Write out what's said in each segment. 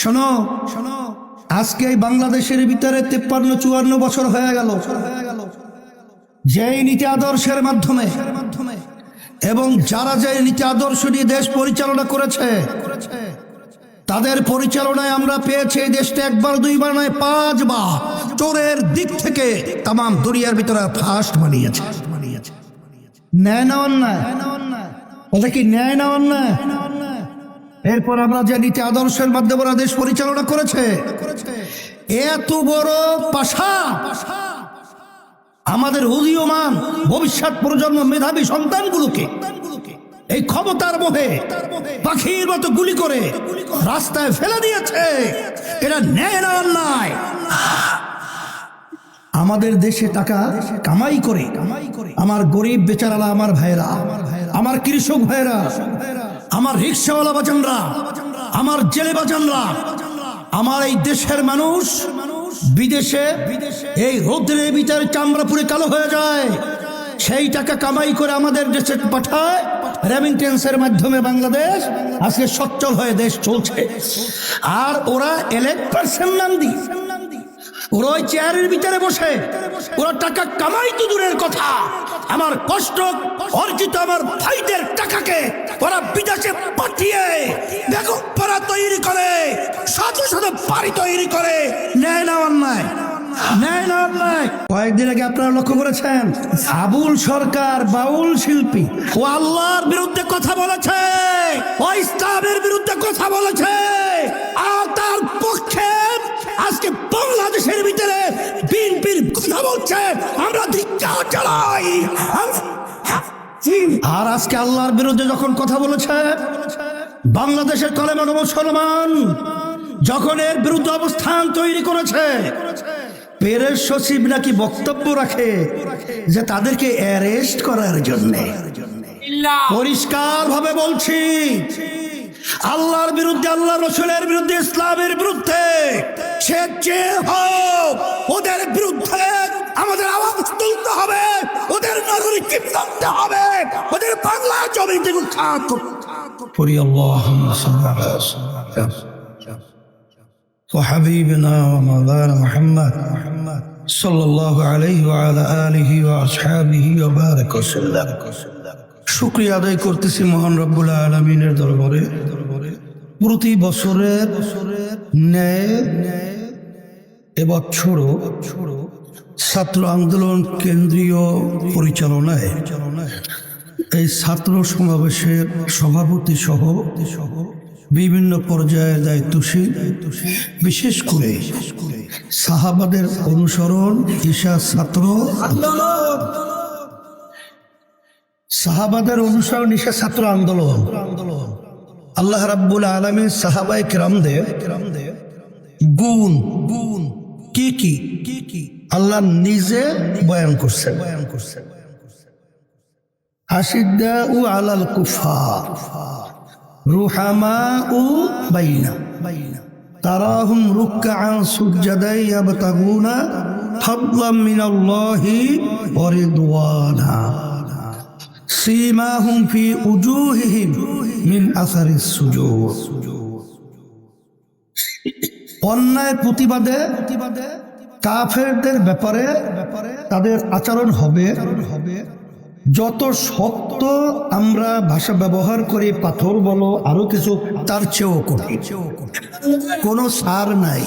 শোনো শোনো। আজকে এই বাংলাদেশের ভিতরে তেপ্পান্ন, চুয়ান্ন বছর হয়ে গেল। যেই নীতি আদর্শের মাধ্যমে এবং যারা যে নীতি আদর্শ নিয়ে দেশ পরিচালনা করেছে, তাদের পরিচালনায় আমরা পেয়েছি এই দেশটা একবার, দুইবার নয়, পাঁচবার। চোরের দিক থেকে তাম দুনিয়ার ভিতরে ফার্স্ট মানিয়েছে ন্যায় না অন্যায়? ওটা কি ন্যায় না অন্যায়? এরপর আমরা যে নীতি আদর্শের মাধ্যমে ওরা দেশ পরিচালনা করেছে, এত বড় পাশা। আমাদের উদীয়মান ভবিষ্যৎ প্রজন্ম মেধাবী সন্তানগুলোকে এই ক্ষমতার মোহে, পাখির মতো গুলি করে রাস্তায় ফেলে দিয়েছে। এটা ন্যায় না অন্যায়। আমাদের দেশে টাকা কামাই করে, আমার গরিব বেচারালা আমার ভাইরা আমার কৃষক ভাইরা আমার রিক্সাওয়ালা বাজানরা, আমার জেলে বাজানরা, আমার এই দেশের মানুষ বিদেশে এই রৌদ্রের ভিতরে চামড়া পুরে কালো হয়ে যায়। সেই টাকা কামাই করে আমাদের দেশে পাঠায় রেমিটেন্সের মাধ্যমে বাংলাদেশ। আজকে সচ্ছল হয়ে দেশ চলছে। আর ওরা ইলেকট্রেশন নাম দি ওরা ওই চেয়ারের ভিতরে বসে। ওরা টাকা কামাই তো দূরের কথা। আমার কষ্ট অর্জিত আমার ভাইদের টাকাকে ওরা বিদেশে পাঠিয়ে বেগম পাড়া তৈরি করে সাথে সাথে বাড়ি তৈরি করে। নেয় না নেয় কয়েকদিন আগে আপনারা লক্ষ্য করেছেন আবুল সরকার বাউল শিল্পী, ও আল্লাহর বিরুদ্ধে কথা বলেছে, ও ইসলামের বিরুদ্ধে কথা বলেছে, আর তার পক্ষে বাংলাদেশের ভিতরে বিএনপির কথা বলছে আমরা ধিক্কার চালাই। আর আজকে আল্লাহর বিরুদ্ধে যখন কথা বলেছে বাংলাদেশের কলেমানো মুসলমান যখন এর বিরুদ্ধে অবস্থান তৈরি করেছে পেরের সচিব নাকি বক্তব্য রাখে যে তাদেরকে অ্যারেস্ট করার জন্য। পরিষ্কার ভাবে বলছি আল্লাহর বিরুদ্ধে আল্লাহ রসুলের বিরুদ্ধে ইসলামের বিরুদ্ধে সে যে হোক ওদের বিরুদ্ধে আমাদের আওয়াজ তুলতে হবে ওদের নাগরিক করতে হবে ওদের বাংলা জমি থেকে উৎখাত করি আল্লাহ وحبيبنا ومولانا محمد صلى الله عليه وعلى آله وأصحابه وبارك وسلم শুক্রিয়া আদায় করতেছি মহান রব্বুল আলমিনের দরবারে। প্রতি বছরের ন্যায় এবছরও ছাত্র আন্দোলন কেন্দ্রীয় পরিচালনায় এই ছাত্র সমাবেশের সভাপতি সহ বিভিন্ন পর্যায়ে দায়িত্বশীল, বিশেষ করে সাহাবাদের অনুসরণ, ঈশা ছাত্র সাহাবাদের অনুসরণ ঈশা ছাত্র আন্দোলন। আল্লাহ রাব্বুল আলমী সাহাবাই কিরামদের গুণ গুণ কি কি? কি কি আল্লাহ নিজে বয়ান করছে বয়ান করছে আশিদ্দা উ আলাল কুফা রুহামা উ বাইনা বাইনা তারাহুম রুক্কাআন সুজ্জাদাই ইয়াবতাগুনা ফাদলাম মিনাল্লাহি ওয়া রিদওয়ানা। অন্যায় প্রতিবাদে কাফেরদের ব্যাপারে তাদের আচরণ হবে। যত শক্ত আমরা ভাষা ব্যবহার করি, পাথর বলো, আরও কিছু, তার চেয়েও কঠিন। কোনো সার নাই,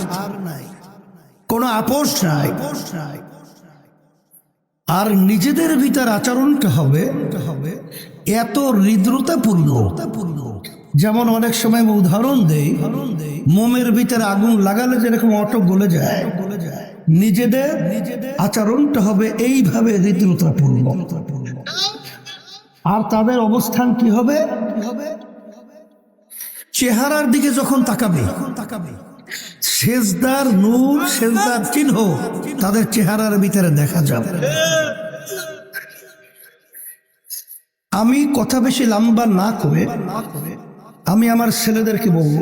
কোনো আপোষ নাই। আর নিজেদের ভিতর আচরণটা হবে হবে এত হৃদ্রতাপূর্ণ যেমন অনেক সময় উদাহরণ দেই, মোমের ভিতরে আগুন লাগালে যেরকম অটো গলে যায়, নিজেদের আচরণটা হবে এইভাবে হৃদ্রতাপূর্ণ আর তাদের অবস্থান কি হবে? কি হবে চেহারার দিকে যখন তাকাবে তাকাবে, সেজদার নূর, সেজদার চিহ্ন তাদের চেহারার ভিতরে দেখা যাবে। আমি কথা বেশি লম্বা না করে আমি আমার ছেলেদেরকে বলব,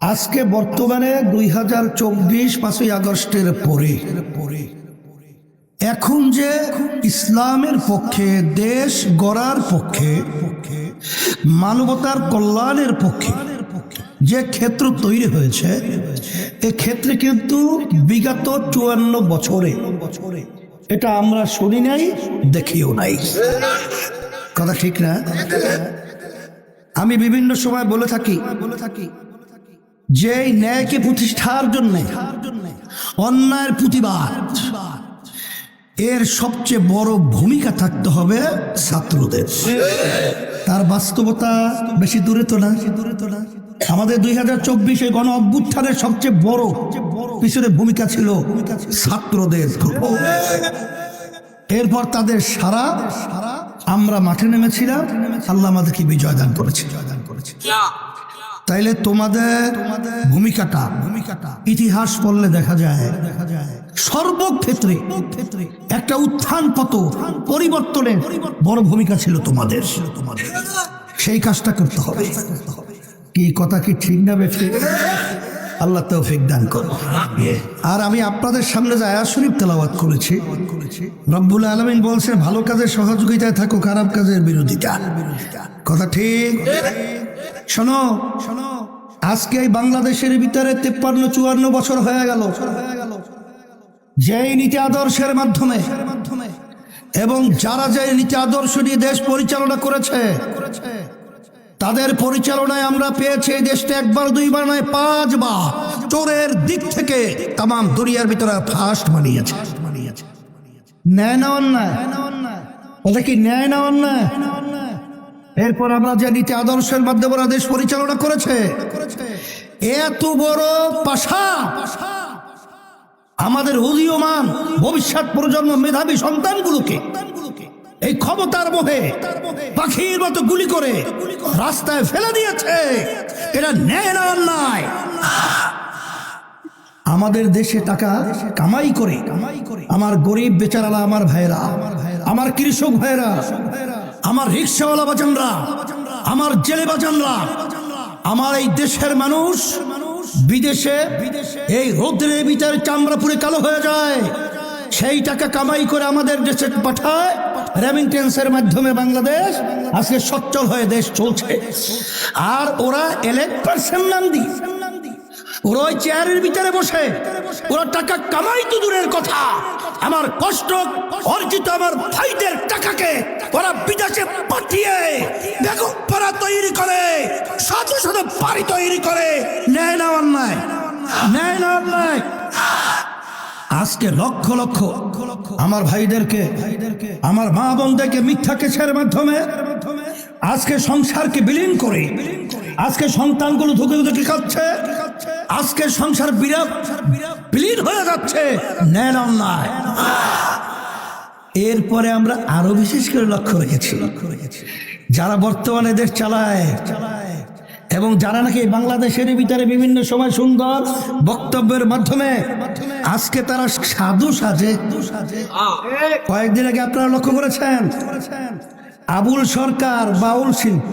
আজকে বর্তমানে দুই হাজার চব্বিশ পাঁচই আগস্টের পরে, এখন যে ইসলামের পক্ষে, দেশ গড়ার পক্ষে, মানবতার কল্যাণের পক্ষে যে ক্ষেত্র তৈরি হয়েছে, এ ক্ষেত্রে কিন্তু বিগত চুয়ান্ন বছরে এটা আমরা শুনি নাই, দেখিও নাই। কথা ঠিক না? আমি বিভিন্ন সময় বলে থাকি বলে থাকি যে ন্যায়কে প্রতিষ্ঠার জন্য, অন্যায়ের প্রতিবাদ, এর সবচেয়ে বড় ভূমিকা থাকতে হবে ছাত্রদের। তার বাস্তবতা বেশি দূরে তো না? দূরে তো আমাদের দুই হাজার চব্বিশে গণ অভ্যুত্থানের সবচেয়ে বড় পিছনে ভূমিকা ছিল ছাত্রদের এরপর তাদের সারা সারা আমরা মাঠে নেমেছিলাম। আল্লাহ আমাদেরকে বিজয় দান করেছে। জয় দান করেছে তাইলে তোমাদের ভূমিকাটা ভূমিকাটা ইতিহাস পড়লে দেখা যায় দেখা যায় সর্বক্ষেত্রে ক্ষেত্রে একটা উত্থান পত পরিবর্তনের বড় ভূমিকা ছিল তোমাদের তোমাদের। সেই কাজটা করতে হবে। কি কথা কি ঠিক না বেঠে? আল্লাহ তৌফিক দান করো আর আমি আপনাদের সামনে যে আয়াত শরীফ তেলাওয়াত করেছি রব্বুল আলমিন বলছেন ভালো কাজের সহযোগিতায় থাকো খারাপ কাজের বিরোধিতা। কথা ঠিক? শোনো শোনো আজকে এই বাংলাদেশের ভিতরে তেপ্পান্ন চুয়ান্ন বছর হয়ে গেল। হয়ে গেল যেই নীতি আদর্শের মাধ্যমে এবং যারা যে নীতি আদর্শ নিয়ে দেশ পরিচালনা করেছে করেছে তাদের পরিচালনায় আমরা পেয়েছি এই দেশটা একবার, দুইবার নয়, পাঁচবার। চোরের দিক থেকে তাম দুনিয়ার ভিতরে ফার্স্ট বানিয়েছে ন্যায় না অন্যায়? কি ন্যায় না অন্যায়? এরপর আমরা যে নীতি আদর্শের মাধ্যমে ওরা দেশ পরিচালনা করেছে, এত বড় পাশা। আমাদের উদীয়মান ভবিষ্যৎ প্রজন্ম মেধাবী সন্তানগুলোকে এই ক্ষমতার মোহে পাখির মতো গুলি করে রাস্তায় ফেলে দিয়েছে। এটা ন্যায় না অন্যায়। আমাদের দেশে টাকা কামাই করে। কামাই করে আমার গরিব বেচারালা আমার ভাইরা আমার কৃষক ভাইরা আমার রিক্সাওয়ালা বাজানরা আমার জেলে বাজানরা আমার এই দেশের মানুষ বিদেশে এই রৌদ্রের ভিতরে চামড়া পুরে কালো হয়ে যায়। সেই টাকা কামাই করে আমাদের দেশে পাঠায়। রেমিটেন্সের মাধ্যমে বাংলাদেশ আজকে সচ্ছল হয়ে দেশ চলছে। আর ওরা এলেক্ট পার্সেন্ট নাম দি ওরা ওই চেয়ারের ভিতরে বসে, ওরা টাকা কামাই তো দূরের কথা। আমার কষ্ট, অর্জিত আমার ভাইদের টাকাকে ওরা বিদেশে পাঠিয়ে বেগম পাড়া তৈরি করে শত শত বাড়ি তৈরি করে। নেয় না অন্যায় নেয় না অন্যায়। আজকে লক্ষ লক্ষ আমার ভাইদেরকে, আমার মা বোনদেরকে মিথ্যা কেসের মাধ্যমে আজকে সংসারকে বিলীন করে, আজকে সন্তানগুলো ধুকে ধুকে খাচ্ছে? আজকে সংসার বিরাট বিলীন হয়ে যাচ্ছে। ন্যায় অন্যায়। এরপরে আমরা আরও বিশেষ করে লক্ষ্য রেখেছি। লক্ষ্য রেখেছি যারা বর্তমানে দেশ চালায় চালায় এবং যারা নাকি বাংলাদেশের ভিতরে বিভিন্ন সময় সুন্দর বক্তব্যের মাধ্যমে আজকে তারা সাধু সাজে। কয়েকদিন আগে আপনারা লক্ষ্য করেছেন? আবুল সরকার বাউল শিল্পী।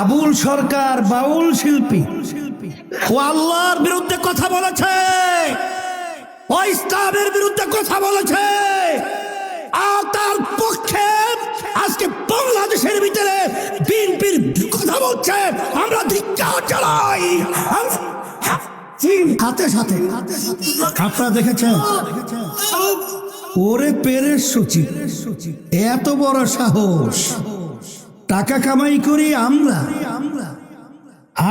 আবুল সরকার বাউল শিল্পী। ও আল্লাহর বিরুদ্ধে কথা বলেছে। ও ইসলামের বিরুদ্ধে কথা বলেছে। আর তার পক্ষে আজকে বাংলাদেশের ভিতরে বিএনপির কথা বলছে, আমরা ধিক্কার চালাই। হাতে সাথে। আপনারা দেখেছেন? ওরে পেরের সচিব এত বড় সাহস। টাকা কামাই করি আমরা,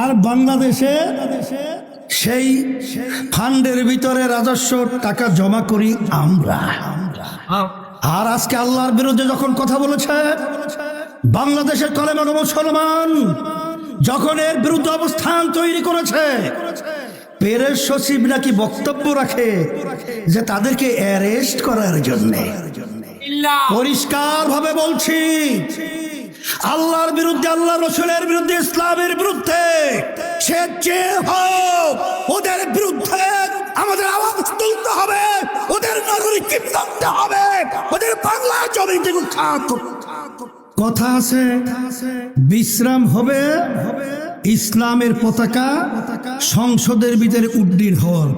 আর বাংলাদেশে সেই ফান্ডের ভিতরে রাজস্ব টাকা জমা করি আমরা। আর আজকে আল্লাহর বিরুদ্ধে যখন কথা বলেছে, বাংলাদেশের কলেমান মুসলমান যখন এর বিরুদ্ধে অবস্থান তৈরি করেছে, পেরের সচিব নাকি বক্তব্য রাখে যে তাদেরকে অ্যারেস্ট করার জন্য। পরিষ্কার ভাবে বলছি, আল্লাহর বিরুদ্ধে, আল্লাহ রসুলের বিরুদ্ধে, ইসলামের বিরুদ্ধে সে হোক ওদের বিরুদ্ধে আমাদের আওয়াজ তুলতে হবে। ওদের নাগরিক করতে হবে। ওদের বাংলা জমি। কথা আছে, বিশ্রাম হবে, ইসলামের পতাকা সংসদের ভিতরে উড্ডীন হওয়ার।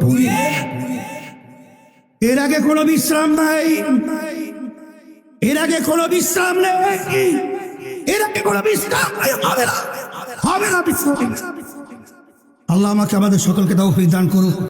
এর আগে কোনো বিশ্রাম নাই। এর আগে কোনো বিশ্রাম নেই। এর আগে কোনো বিশ্রাম হবে না। হবে না বিশ্রাম। আল্লাহ আমাকে আমাদের সকলকে তৌফিক দান করুক।